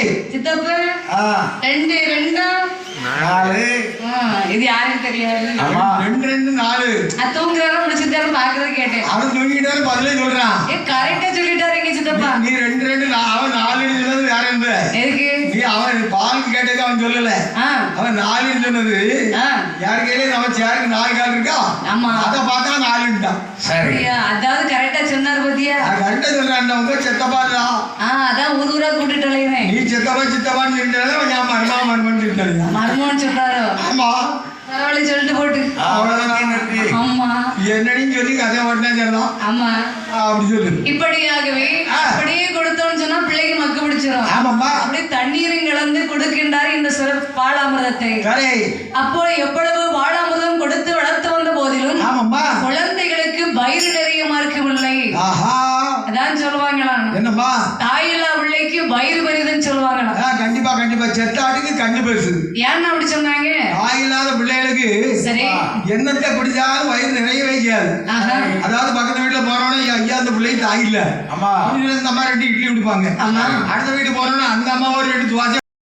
ஏய் சித்தப்பு ஆ. ரெண்டு ரெண்டா? நாலு. ஆ, இது யாருக்கு தெரியாது ஆமா. ரெண்டு ரெண்டு நாலு. தூங்குறாரா முடிச்சிருக்காரு பாக்குறது கேட்டேன். அவன் தூங்கிட்டாரு பதிலே சொல்றான். கரெக்டா சொல்லிட்டாருங்க சித்தப்பா. நீ ரெண்டு ரெண்டு நா- அவன் நாலுன்னு சொன்னது வேற எந்த அவன் பாலுக்கு கேட்டதுக்கு அவன் சொல்லல. அவன் நாலுன்னு சொன்னது. யார் கையில நம்ம சேருக்கு நாலு கால் இருக்கா? ஆமா. அதை பார்த்தா நாலுன்ட்டான். சரி. அதாவது கரெக்டா சொன்னார் பாத்தியா? கரெக்டா சொல்றேன். உங்க செத்தப்பா தான். ஆ அதான் ஊர் ஊரா கூட்டிட்டு நீ செத்தப்பா சித்தப்பான்னு சொல்லிட்டாலும் நான் மர்மா மர்மன்னு சொல்லிட்டேன் மர்மம்னு சொல்றாரோ ஆமா. பரவாயில்ல சொல்லிட்டு போட்டு. அவ்வளவுதான் ஆமா. என்னன்னு சொல்லி கதை ஓட்டினா சொல்லலாம் ஆமா. அப்படி சொல்லு. இப்படியாகவே. அப்படியே கொடுத்தோம்னு சொன்னா பிள்ளைக்கு மக்கு பிடிச்சிரும். ஆமாம்மா. தண்ணீரும் கலந்து கொடுக்கின்றார் இந்த சிற பாலாமிரதத்தை. அப்போ எவ்வளவு வாழாமிரதம் கொடுத்து வளர்த்து வந்த போதிலும் குழந்தைகளுக்கு வயிறு நிறைய மார்க்கமில்லை ஆஹா. அதான் சொல்லுவாங்களாம். என்னம்மா? தாயில்லா பிள்ளைக்கு வயிறு பெரிதுன்னு சொல்லுவாங்களாம். ஆ, கண்டிப்பா கண்டிப்பா. செத்தாட்டுக்கு கண்ணு பெருசு. ஏன்னா அப்படி சொன்னாங்க? தாய் இல்லாத பிள்ளைகளுக்கு சரி. என்னத்தை குடிச்சாலும் வயிறு நிறைய வைக்காது அதாவது பக்கத்து ஐயா அந்த பிள்ளைக்கு தாய் இல்ல ஆமா. அப்படின்னு இந்த அம்மா ரெண்டு இட்லி கொடுப்பாங்க. ஆமா. அடுத்த வீட்டு போனோம்னா அந்த அம்மா ஒரு ரெண்டு துவாசை